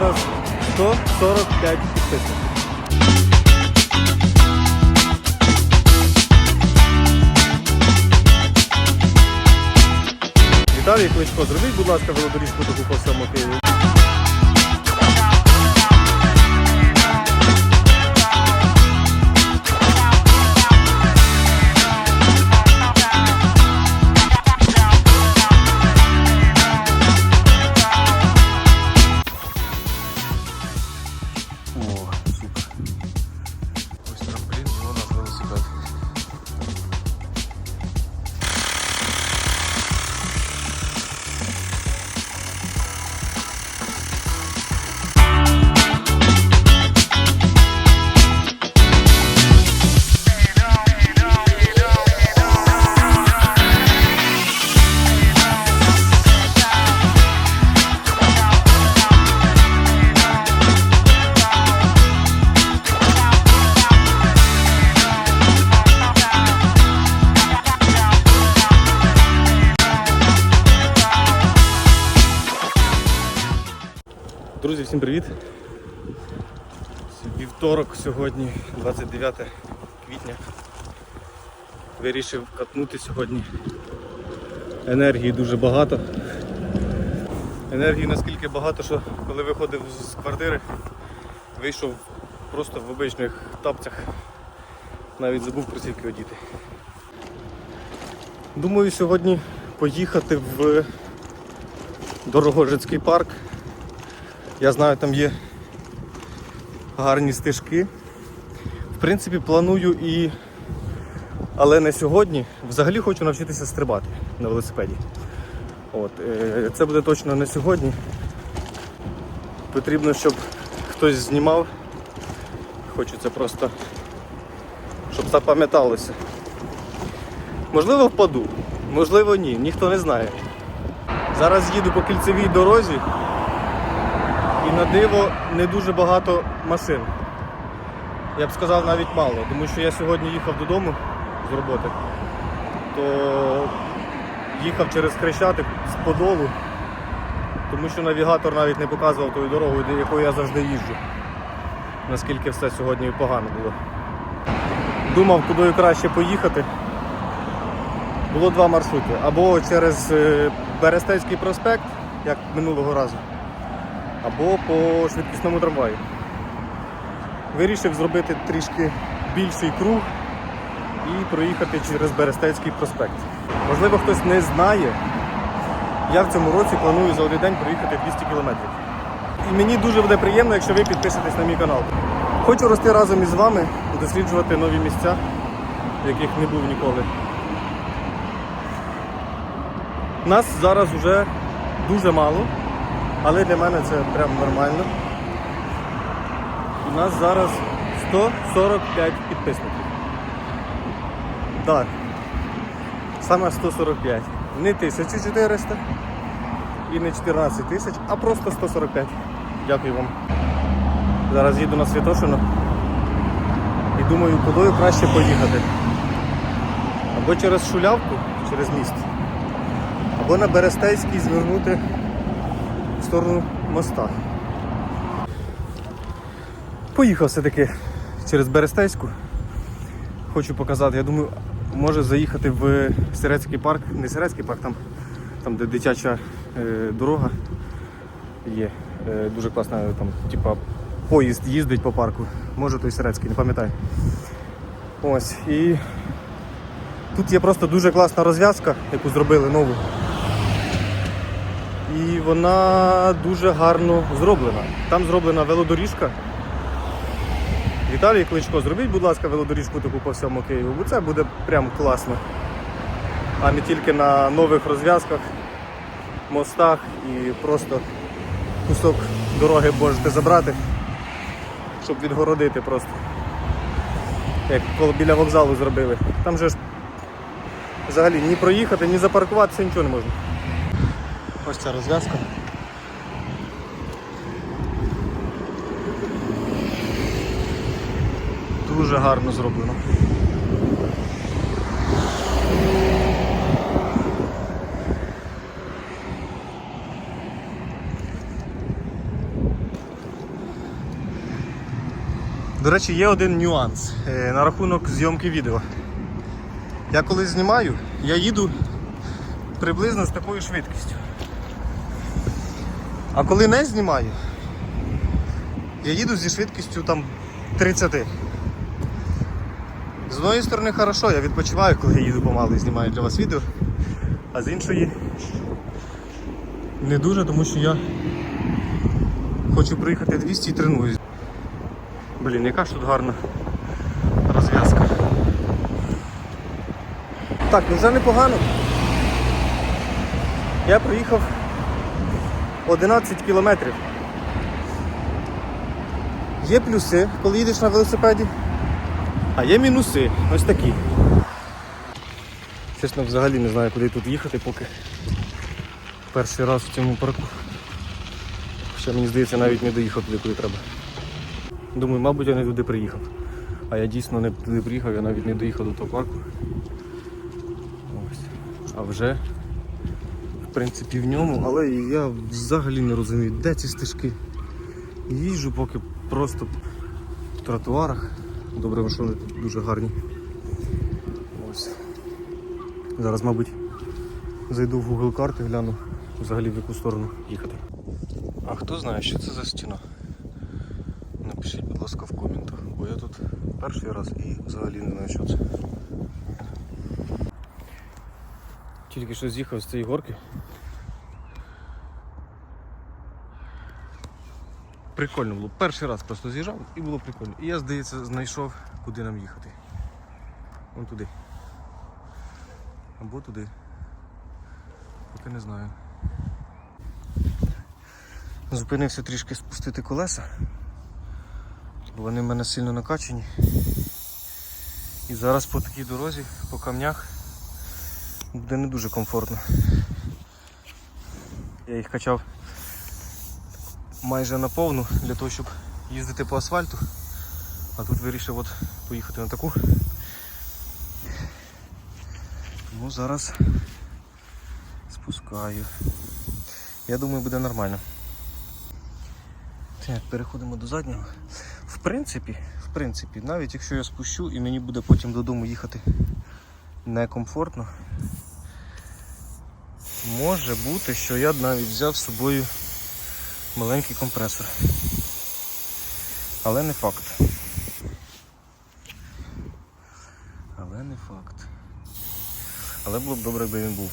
зараз 145 підписників. Віталій Кличко, зробіть, будь ласка, велодоріжку таку по всьому Києву. Всім привіт! Вівторок сьогодні, 29 квітня. Вирішив катнути сьогодні. Енергії дуже багато. Енергії наскільки багато, що коли виходив з квартири, вийшов просто в обичних тапцях. Навіть забув кросівки одіти. Думаю сьогодні поїхати в Дорогожицький парк. Я знаю, там є гарні стежки. В принципі, планую і. Але не сьогодні. Взагалі хочу навчитися стрибати на велосипеді. От, е, Це буде точно не сьогодні. Потрібно, щоб хтось знімав. Хочеться просто, щоб запам'яталося. Можливо, впаду, можливо, ні, ніхто не знає. Зараз їду по кільцевій дорозі. І на диво не дуже багато машин. Я б сказав навіть мало, тому що я сьогодні їхав додому з роботи, то їхав через Хрещатик з Подолу, тому що навігатор навіть не показував тою дорогою, де- якою я завжди їжджу. Наскільки все сьогодні погано було. Думав, куди краще поїхати. Було два маршрути. Або через е, Берестейський проспект, як минулого разу або по швидкісному трамваю. Вирішив зробити трішки більший круг і проїхати через Берестецький проспект. Можливо, хтось не знає. Я в цьому році планую за один день проїхати 200 кілометрів. І мені дуже буде приємно, якщо ви підпишетесь на мій канал. Хочу рости разом із вами, досліджувати нові місця, в яких не був ніколи. Нас зараз вже дуже мало. Але для мене це прям нормально. У нас зараз 145 підписників. Так. Саме 145. Не 1400 і не 14 тисяч, а просто 145. Дякую вам. Зараз їду на Святошино і думаю, куди краще поїхати. Або через Шулявку, через міст, або на Берестейський звернути сторону моста. Поїхав все-таки через Берестейську. Хочу показати, я думаю, може заїхати в Сирецький парк, не Сирецький парк, там, там де дитяча е, дорога є. Е, дуже класна, там, типа, поїзд їздить по парку. Може той Сирецький, не пам'ятаю. Ось. І тут є просто дуже класна розв'язка, яку зробили нову. І вона дуже гарно зроблена. Там зроблена велодоріжка. Віталій Кличко, зробіть, будь ласка, велодоріжку таку по всьому Києву, бо це буде прям класно. А не тільки на нових розв'язках, мостах і просто кусок дороги можете забрати, щоб відгородити просто. Як коло біля вокзалу зробили. Там же ж взагалі ні проїхати, ні запаркуватися, нічого не можна. Ось ця розв'язка. Дуже гарно зроблено. До речі, є один нюанс е, на рахунок зйомки відео. Я коли знімаю, я їду приблизно з такою швидкістю. А коли не знімаю, я їду зі швидкістю там 30. З однієї сторони хорошо, я відпочиваю, коли я їду помалу і знімаю для вас відео, а з іншої не дуже, тому що я хочу приїхати 200 і тренуюсь. Блін, яка ж тут гарна розв'язка. Так, ну вже непогано. Я проїхав 11 кілометрів. Є плюси, коли їдеш на велосипеді, а є мінуси, ось такі. Чесно, взагалі не знаю, куди тут їхати, поки перший раз в цьому парку. Ще мені здається, навіть не доїхав туди, куди треба. Думаю, мабуть, я не туди приїхав. А я дійсно не туди приїхав, я навіть не доїхав до того парку. Ось. А вже, принципі, в ньому, але я взагалі не розумію, де ці стежки. Їжджу поки просто в тротуарах. Добре, що вони тут дуже гарні. Ось. Зараз, мабуть, зайду в Google карти, гляну взагалі в яку сторону їхати. А хто знає, що це за стіна? Напишіть, будь ласка, в коментах, бо я тут перший раз і взагалі не знаю, що це. Тільки що з'їхав з цієї горки. Прикольно було. Перший раз просто з'їжджав і було прикольно. І я, здається, знайшов, куди нам їхати. Вон туди. Або туди. Поки не знаю. Зупинився трішки спустити колеса, бо вони в мене сильно накачані. І зараз по такій дорозі, по камнях, буде не дуже комфортно. Я їх качав майже наповну для того, щоб їздити по асфальту, а тут вирішив от поїхати на таку. Тому зараз спускаю. Я думаю, буде нормально. Так, переходимо до заднього. В принципі, в принципі, навіть якщо я спущу і мені буде потім додому їхати некомфортно, може бути, що я навіть взяв з собою маленький компресор. Але не факт. Але не факт. Але було б добре, якби він був.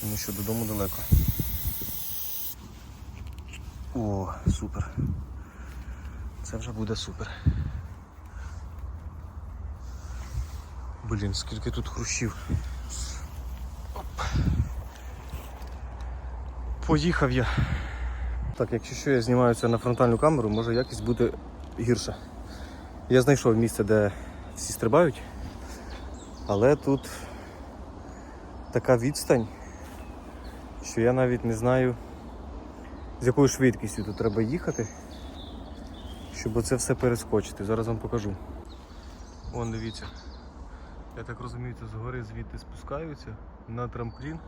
Тому що додому далеко. О, супер. Це вже буде супер. Блін, скільки тут хрущів. Поїхав я. Так, якщо що я знімаю це на фронтальну камеру, може якість буде гірша. Я знайшов місце, де всі стрибають, але тут така відстань, що я навіть не знаю, з якою швидкістю тут треба їхати, щоб оце все перескочити. Зараз вам покажу. Вон дивіться. Я так розумію, це згори звідти спускаються на трамплін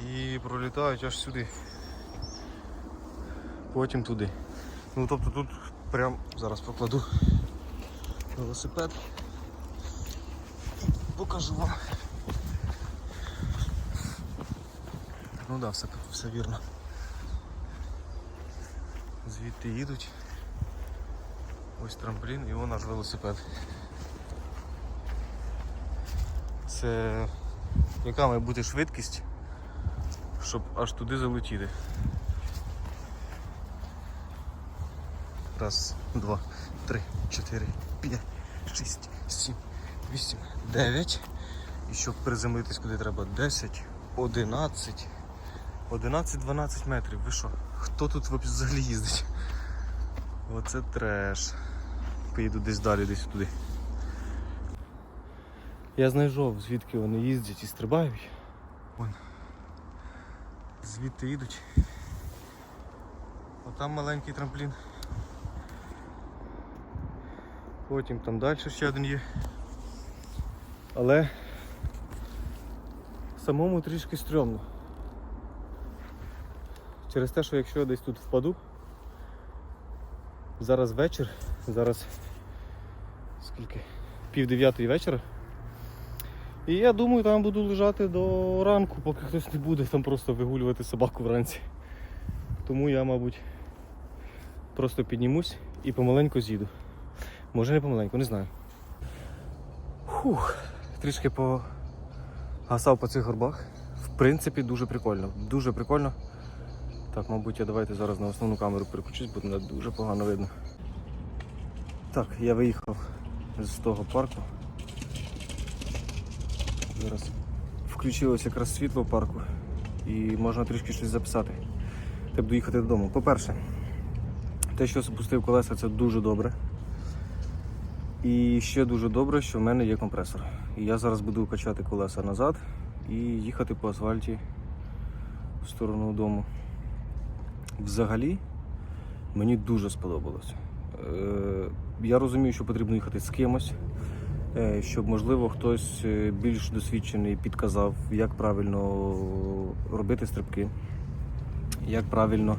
і пролітають аж сюди. Потім туди. Ну тобто тут прям зараз покладу велосипед. Покажу вам. Ну да, все, все вірно. Звідти їдуть. Ось трамплін і вон наш велосипед. Це яка має бути швидкість, щоб аж туди залетіти. Раз, два, три, чотири, п'ять, шість, сім, вісім, дев'ять. І щоб приземлитись куди треба 10, 11, 11-12 метрів. Ви що? Хто тут взагалі їздить? Оце треш. Поїду десь далі, десь туди. Я знайшов, звідки вони їздять і стрибають. Вон. Звідти їдуть. Отам маленький трамплін. Потім там далі ще один є. Але самому трішки стрьомно. Через те, що якщо я десь тут впаду, зараз вечір, Зараз скільки? Пів дев'ятої вечора. І я думаю, там буду лежати до ранку, поки хтось не буде там просто вигулювати собаку вранці. Тому я, мабуть, просто піднімусь і помаленьку з'їду. Може не помаленьку, не знаю. Фух, трішки погасав по цих горбах. В принципі, дуже прикольно. Дуже прикольно. Так, мабуть, я давайте зараз на основну камеру переключусь, бо мене дуже погано видно. Так, я виїхав з того парку. Зараз включилось якраз світло в парку і можна трішки щось записати. Треба доїхати додому. По-перше, те, що запустив колеса, це дуже добре. І ще дуже добре, що в мене є компресор. І я зараз буду качати колеса назад і їхати по асфальті в сторону дому. Взагалі, мені дуже сподобалось. Е, Я розумію, що потрібно їхати з кимось, щоб, можливо, хтось е, більш досвідчений підказав, як правильно робити стрибки, як правильно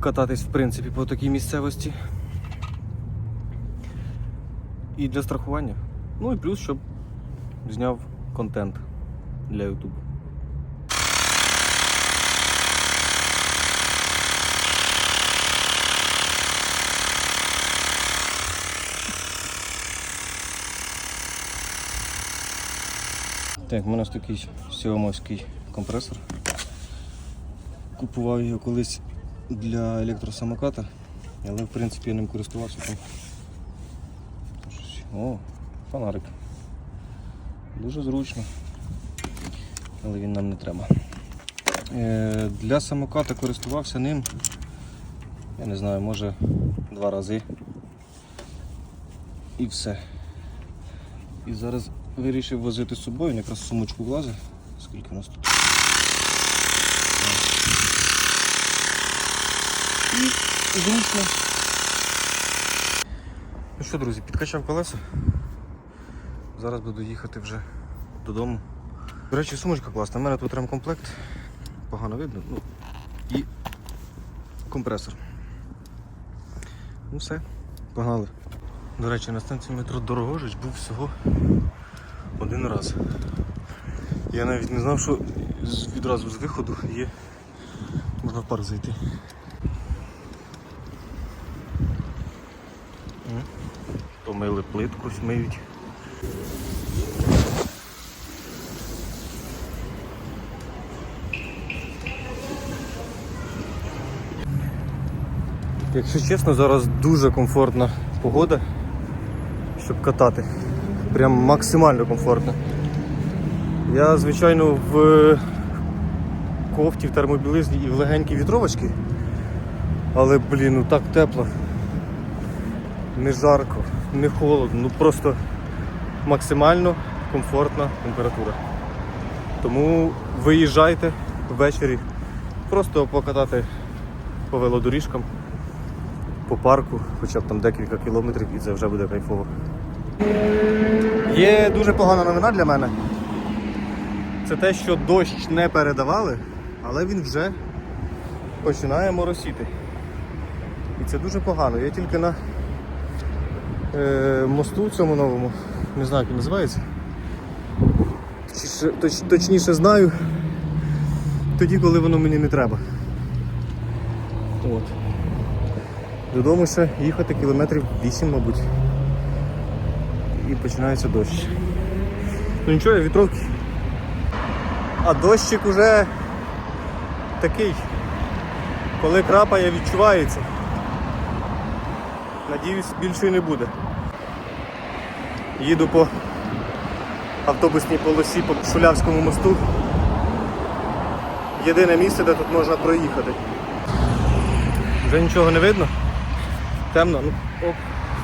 кататись в принципі по такій місцевості. І для страхування. Ну і плюс, щоб зняв контент для YouTube. Так, в мене такий сіомовський компресор. Купував його колись для електросамоката, але в принципі я ним користувався там. О, фонарик. Дуже зручно, але він нам не треба. Е, для самоката користувався ним, я не знаю, може два рази. І все. І зараз вирішив возити з собою, він якраз сумочку влазить. Скільки у нас тут? І зручно. Ну що, друзі, підкачав колеса. Зараз буду їхати вже додому. До речі, сумочка класна. У мене тут ремкомплект. Погано видно. Ну, і компресор. Ну все, погнали. До речі, на станції метро Дорогожич був всього один раз. Я навіть не знав, що відразу з виходу є. Можна в парк зайти. Помили плитку, миють. Якщо чесно, зараз дуже комфортна погода, щоб катати. Прям максимально комфортно. Я, звичайно, в кофті, в термобілизні і в легенькій вітровочці. Але, блін, ну так тепло. Не жарко, не холодно, ну просто максимально комфортна температура. Тому виїжджайте ввечері, просто покатати по велодоріжкам, по парку, хоча б там декілька кілометрів і це вже буде кайфово. Є дуже погана новина для мене. Це те, що дощ не передавали, але він вже починає моросіти. І це дуже погано. Я тільки на е, мосту цьому новому, не знаю, як він називається. Точ, точніше знаю тоді, коли воно мені не треба. От. Додому ще їхати кілометрів 8, мабуть. І починається дощ. Ну нічого, вітровки. А дощик уже такий, коли крапає, відчувається. Надіюсь, більше не буде. Їду по автобусній полосі по Шулявському мосту. Єдине місце, де тут можна проїхати. Вже нічого не видно. Темно, ну оп,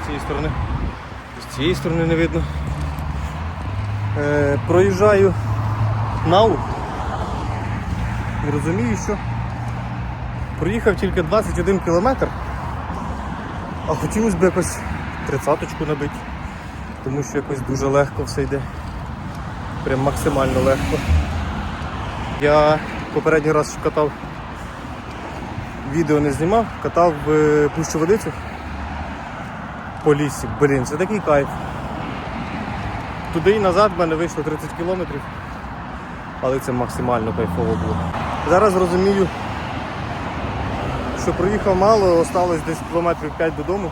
з цієї сторони. Цієї сторони не видно. Е, проїжджаю нау. Не розумію, що проїхав тільки 21 кілометр, а хотілося б якось тридцяточку набити, тому що якось дуже легко все йде. Прям максимально легко. Я попередній раз катав відео не знімав, катав пущу водицю по лісі. Блін, це такий кайф. Туди і назад в мене вийшло 30 кілометрів, але це максимально кайфово було. Зараз розумію, що проїхав мало, осталось десь кілометрів 5 додому.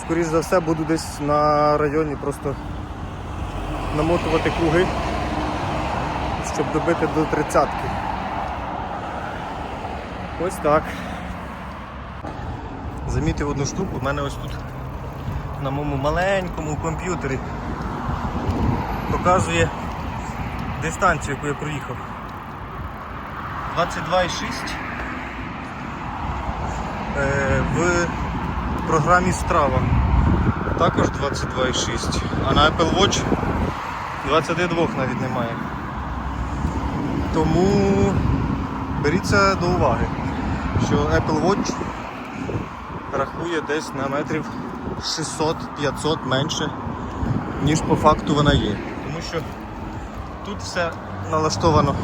Скоріше за все буду десь на районі просто намотувати круги, щоб добити до тридцятки. Ось так. Замітив одну штуку, в мене ось тут на моєму маленькому комп'ютері показує дистанцію, яку я проїхав. 22,6 е, в програмі Strava. Також 22,6. А на Apple Watch 22 навіть немає. Тому беріть це до уваги, що Apple Watch рахує десь на метрів 600-500 менше, ніж по факту вона є. Тому що тут все налаштовано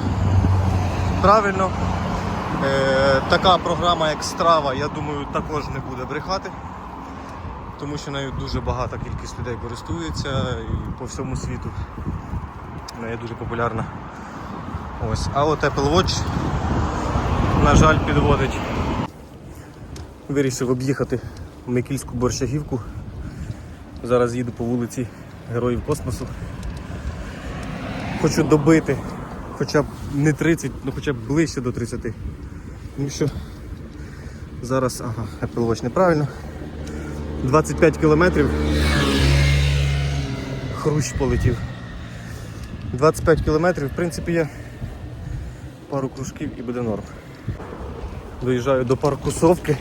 правильно. Е, така програма, як Strava, я думаю, також не буде брехати, тому що нею дуже багата кількість людей користується і по всьому світу. Вона є дуже популярна. Ось. А от Apple Watch, на жаль, підводить. Вирішив об'їхати Микільську борщагівку. Зараз їду по вулиці Героїв космосу. Хочу добити хоча б не 30, ну хоча б ближче до 30. Тому що зараз, ага, Apple Watch неправильно. 25 кілометрів. Хрущ полетів. 25 кілометрів, в принципі, є пару кружків і буде норм. Доїжджаю до парку Совки.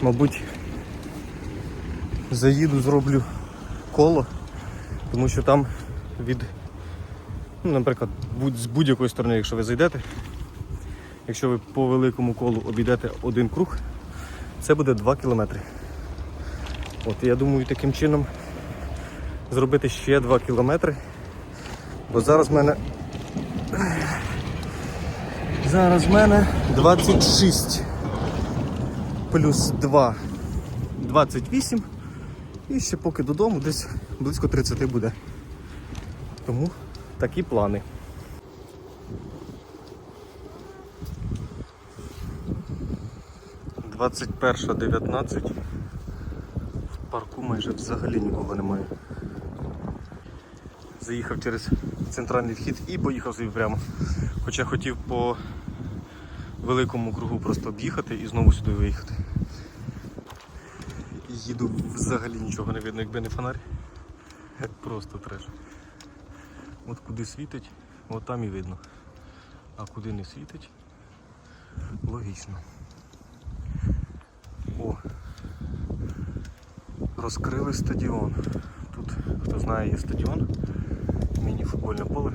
Мабуть, заїду, зроблю коло, тому що там від, ну, наприклад, з будь-якої сторони, якщо ви зайдете, якщо ви по великому колу обійдете один круг, це буде 2 кілометри. От я думаю таким чином зробити ще 2 кілометри. Бо зараз в мене. Зараз в мене 26 плюс 2 28. І ще поки додому десь близько 30 буде. Тому такі плани. Двадцять перша дев'ятнадцять. В парку майже взагалі нікого немає. Заїхав через центральний вхід і поїхав собі прямо. Хоча хотів по великому кругу просто об'їхати і знову сюди виїхати. Їду взагалі нічого не видно, якби не фонарь. Просто треш. От куди світить, от там і видно. А куди не світить, логічно. О, розкрили стадіон. Тут, хто знає, є стадіон, міні-футбольне поле.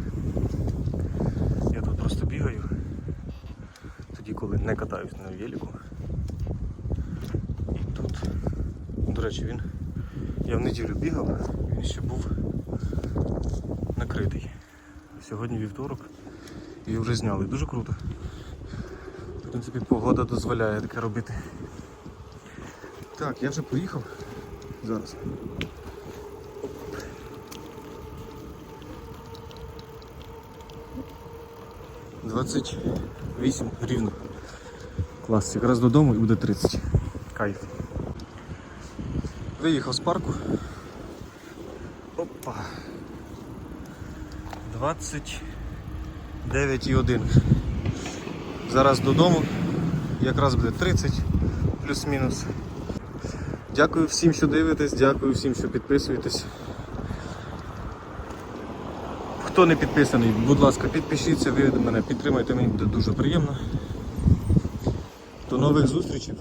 Я тут просто бігаю, тоді коли не катаюсь на велику. І тут, до речі, він. Я в неділю бігав, він ще був накритий. Сьогодні вівторок і вже зняли. Дуже круто. В принципі, погода дозволяє таке робити. Так, я вже поїхав зараз. Двадцять вісім рівно. Клас, якраз додому і буде 30. Кайф. Виїхав з парку. Опа. 29,1. Зараз додому. Якраз буде 30 плюс-мінус. Дякую всім, що дивитесь, дякую всім, що підписуєтесь. Хто не підписаний, будь ласка, підпишіться, ви мене підтримайте, мені буде дуже приємно. До нових зустрічей.